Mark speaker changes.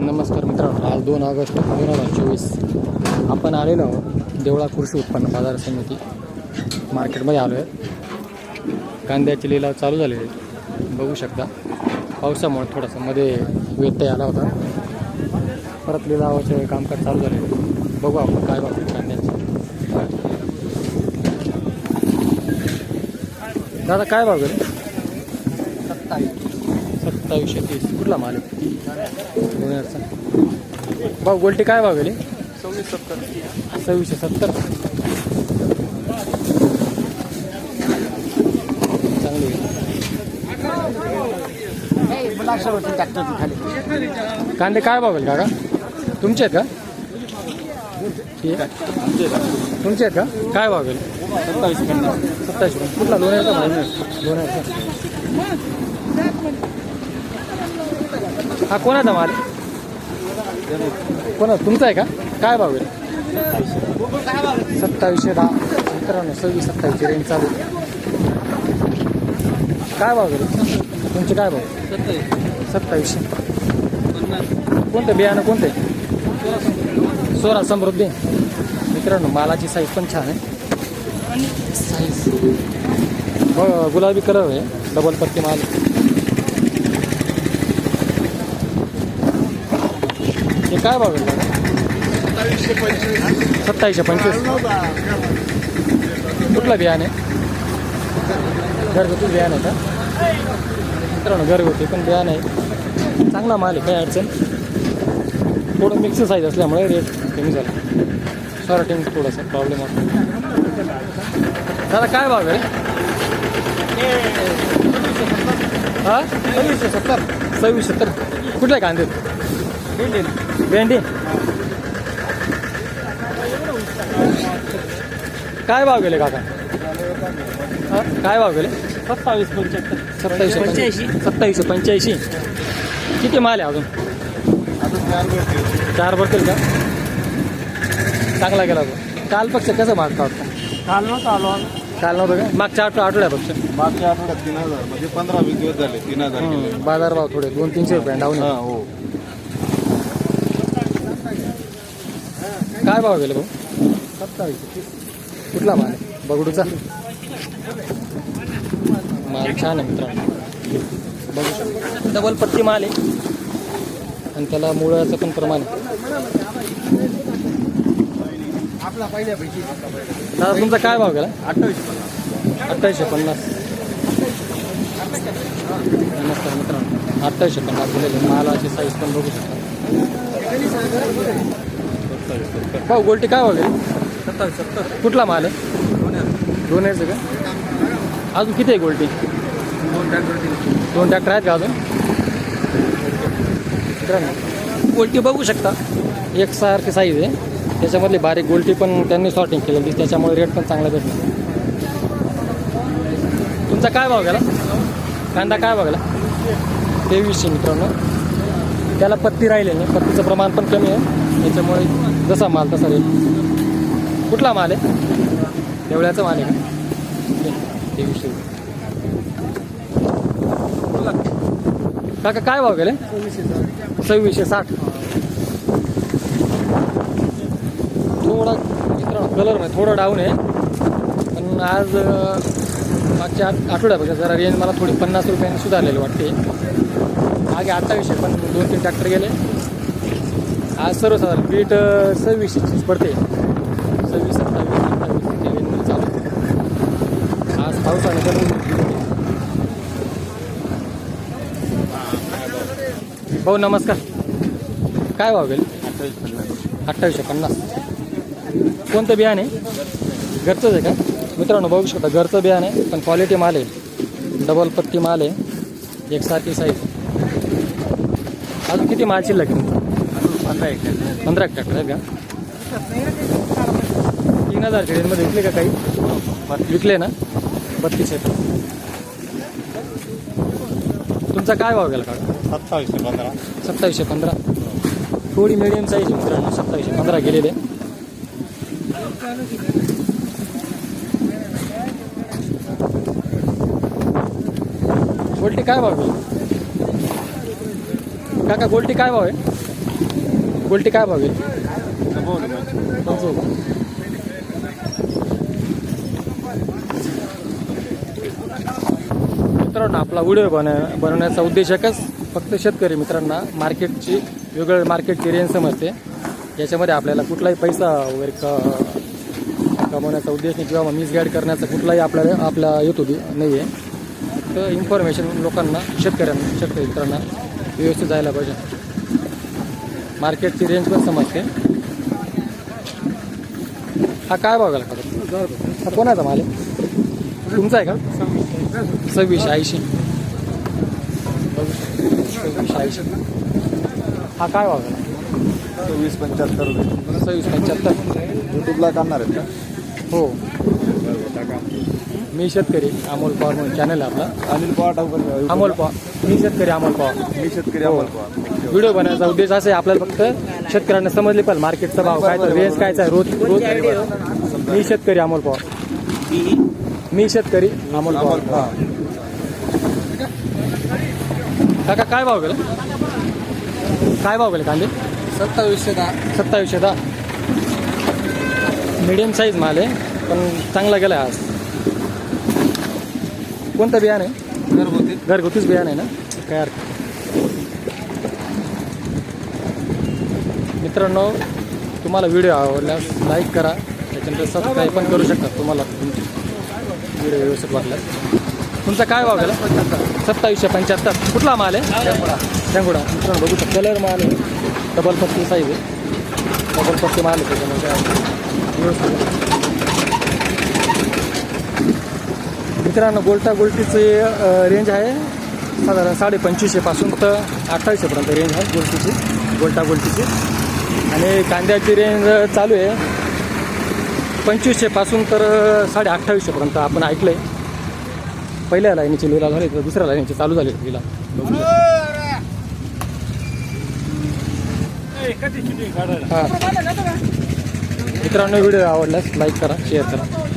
Speaker 1: नमस्कार मित्रांनो आज दोन ऑगस्ट दोन हजार चोवीस. आपण आलेलो आहोत देवळा कृषी उत्पन्न बाजार समिती मार्केटमध्ये आलो आहे कांद्याचे लिलाव चालू झाले बघू शकता. पावसामुळे थोडासा मध्ये व्यत्यय आला होता. परत लिलावाचे कामकाज चालू झाले. बघू आपण काय बघतो कांद्याचे. दादा काय भाव सत्तावीस. सत्तावीसशे तीस कुठला माल आहे? लोण्यारचा भाऊ गोल्टी काय भाव गेली?
Speaker 2: सव्वीस सत्तर
Speaker 1: सव्वीसशे सत्तर. चांगली आहे. कांदे काय भाव गेले काका? तुमचे आहेत का? ठीक आहे. तुमचे आहेत का? काय भाव गेले?
Speaker 2: सत्तावीस
Speaker 1: सत्तावीस रुपये कुठला लोण्यारचा भाव लोण्यारचा हा कोणाचा माल? आहे? कोणा तुमचा आहे का? काय भाव आहे? सत्तावीसशे दहा. मित्रांनो सव्वीस सत्तावीसची रेंज चालू आहे. काय भाव गेले तुमचे काय भाव? सत्तावीसशे. कोणतं? बियाणं कोणतं? आहे सोळा समृद्धी. मित्रांनो मालाची साईज पण छान आहे. साईज गुलाबी कलर आहे. डबल पत्ती माल. काय भाव आहे
Speaker 2: सत्तावीसशे पंचवीस.
Speaker 1: सत्तावीसशे पंचवीस कुठलं बियाणे घरगुती बियाणे का? मित्रांनो घरगुती पण बियाणे आहे. चांगला माल आहे काय अडचण? थोडं मिक्स साईज असल्यामुळे रेट कमी झाला. सॉर्टिंग थोडासा प्रॉब्लेम होतो. दादा काय भाव आहे? हां? सव्वीसशे सत्तर. सव्वीस सत्तर. कुठल्या कांदे? भेंडी. काय भाव गेले काका? हा? काय भाव गेले?
Speaker 2: सत्तावीस पंच्याहत्तर.
Speaker 1: सत्तावीसशे पंच्याऐंशी. सत्तावीसशे पंच्याऐंशी. किती माल आहे अजून? चार भरतील का? चांगला गेला तो. कालपेक्षा कसं मागता होता?
Speaker 2: काल नव्हतं आलो
Speaker 1: काल नव्हतं का? मागच्या आठ आठवड्यापेक्षा
Speaker 2: मागच्या आठवड्यात तीन हजार म्हणजे पंधरा वीस दिवस झाले तीन हजार
Speaker 1: बाजारभाव थोडे दोन तीनशे रुपये डाऊन.
Speaker 2: हा
Speaker 1: आहे.
Speaker 2: हो
Speaker 1: काय भाव गेले भाऊ? सत्तावीस कुठला माल आहे? बगडूचा? माल छान आहे मित्रांनो. बघू शकता. डबल पत्ती माल आहे. आणि त्याला मुळाचं पण प्रमाण आहे. दादा तुमचा काय भाव गेला?
Speaker 2: अठ्ठावीस
Speaker 1: अठ्ठावीसशे पन्नास. नमस्कार मित्रांनो. अठ्ठावीसशे पन्नास दिलेले. मालाची साईज पण बघू शकता. भाऊ गोल्टी काय भाव गेली
Speaker 2: सत्तावीस सत्तर.
Speaker 1: कुठला माल आहे? दोन यायचं का? अजून किती आहे गोल्टी
Speaker 2: दोन ट्रॅक्टर
Speaker 1: दोन ट्रॅक्टर आहेत का अजून? मित्रांनो गोल्टी बघू शकता. एक सारखी साईज आहे. त्याच्यामधली बारीक गोल्टी पण त्यांनी सॉर्टिंग केलेली. त्याच्यामुळे रेट पण चांगला भेटला. तुमचा काय भाव गेला? कांदा काय गेला? तेवीसशे मित्रांनो. त्याला पत्ती राहिले नाही. पत्तीचं प्रमाण पण कमी आहे. त्याच्यामुळे जसा माल तसा रेट. कुठला माल आहे? देवळ्याचा माल आहे का? तेवीसशे काका काय भाव गेले? सव्वीसशे साठ. थोडा मित्रांनो कलर नाही थोडं डाऊन आहे. पण आज मागच्या आठवड्यापेक्षा जरा रेंज मला थोडी पन्नास रुपयांनी सुधारलेली वाटते. मागे अठ्ठावीसशे पण दोन तीन ट्रॅक्टर गेले. आज सर्वसाधारण बीट अं, सव्वीसशेचीच पडते. सव्वीस सत्तावीस अठ्ठावीस त्या चालू. आज पावसाने पण भाऊ नमस्कार. काय भाव
Speaker 2: अठ्ठावीस पन्नास
Speaker 1: अठ्ठावीसशे पन्नास. कोणतं बियाणे? घरचंच आहे का? मित्रांनो बघू शकता घरचं बियाणे आहे, पण क्वालिटी माल आहे. डबल पत्ती माल आहे. एकसारखी साईज अजून किती माल शिल्लक
Speaker 2: पंधरा एक
Speaker 1: पंधरा ट्रॅक्टर आहेत का? तीन हजार रेंजमध्ये विकले का काही? विकले ना? बत्तीस आहेत तुमचा काय भाव गेला का
Speaker 2: सत्तावीसशे पंधरा.
Speaker 1: सत्तावीसशे पंधरा. थोडी मिडियम साईज मित्रांनो सत्तावीसशे पंधरा गेलेले. गोल्टी काय भाव काका गोल्टी काय भाव आहे? गोल्टी काय भाव मित्रांनो आपला व्हिडिओ बन बनवण्याचा उद्देश एकच फक्त शेतकरी मित्रांना मार्केटची वेगळं मार्केटची रेंज समजते. याच्यामध्ये आपल्याला कुठलाही पैसा वगैरे क कमवण्याचा उद्देश नाही किंवा मिसगाईड करण्याचा कुठलाही आपल्याला आपल्या होती नाही आहे तर इन्फॉर्मेशन लोकांना शेतकऱ्यांना शेतकरी मित्रांना व्यवस्थित जायला पाहिजे. मार्केटची रेंज पण समजते. हा काय भाव गेला खरं? हा कोणाचा माल आहे? तुमचा आहे का? सव्वीसशे ऐंशी. सव्वीसशे ऐंशी. हा काय भाव गेला?
Speaker 2: वीस पंच्याहत्तर
Speaker 1: सव्वीस पंच्याहत्तर.
Speaker 2: युट्यूबला काढणार आहेत का?
Speaker 1: हो. मी शेतकरी अमोल पवार म्हणून चॅनल आहे आपला.
Speaker 2: अनिल पवार ठाकूर
Speaker 1: अमोल पवार. मी शेतकरी अमोल पवार.
Speaker 2: मी शेतकरी अमोल पवार.
Speaker 1: व्हिडिओ बनवायचा उद्देश असा आहे आपल्याला फक्त शेतकऱ्यांना समजले पाहिजे मार्केटचा भाव काय तर रेंज कायचा आहे रोज रोज मी शेतकरी अमोल पवार. मी शेतकरी अमोल
Speaker 2: पवार.
Speaker 1: काका काय भाव गेला? काय भाव गेले कांदे?
Speaker 2: सत्तावीसशे दहा.
Speaker 1: सत्तावीसशे दहा. मीडियम साईज माल आहे पण चांगला गेला आज. कोणतं बियाण आहे?
Speaker 2: घरगुती.
Speaker 1: घरगुतीच बियाण आहे ना? काय अर्थ मित्रांनो तुम्हाला व्हिडिओ आवडल्यास लाईक करा. त्याच्यानंतर सबस्क्राईब पण करू शकता तुम्हाला तुमची. व्हिडिओ व्यवस्थित वाटल्यास. तुमचा काय भाव गेला? सत्तावीसशे पंच्याहत्तर. कुठला माल आहे? शेंगुडा मित्रांनो बघू शकता. कलर माल आहे. डबल पत्ती साईज आहे. डबल पत्ती माल आहे त्याच्यामध्ये काय व्यवस्थित आहे. मित्रांनो गोल्टा गोल्टीची रेंज आहे. साधारण साडे पंचवीसशेपासून तर अठ्ठावीसशेपर्यंत रेंज आहे गोल्टीची गोल्टा गोल्टीची. आणि कांद्याची रेंज चालू आहे. पंचवीसशेपासून तर साडे अठ्ठावीसशेपर्यंत आपण ऐकलं आहे पहिल्या लाईनीची लिला झाली तर दुसऱ्या लाईनीची चालू झाली लिला. हां. मित्रांनो व्हिडिओ आवडल्यास लाईक करा शेअर करा.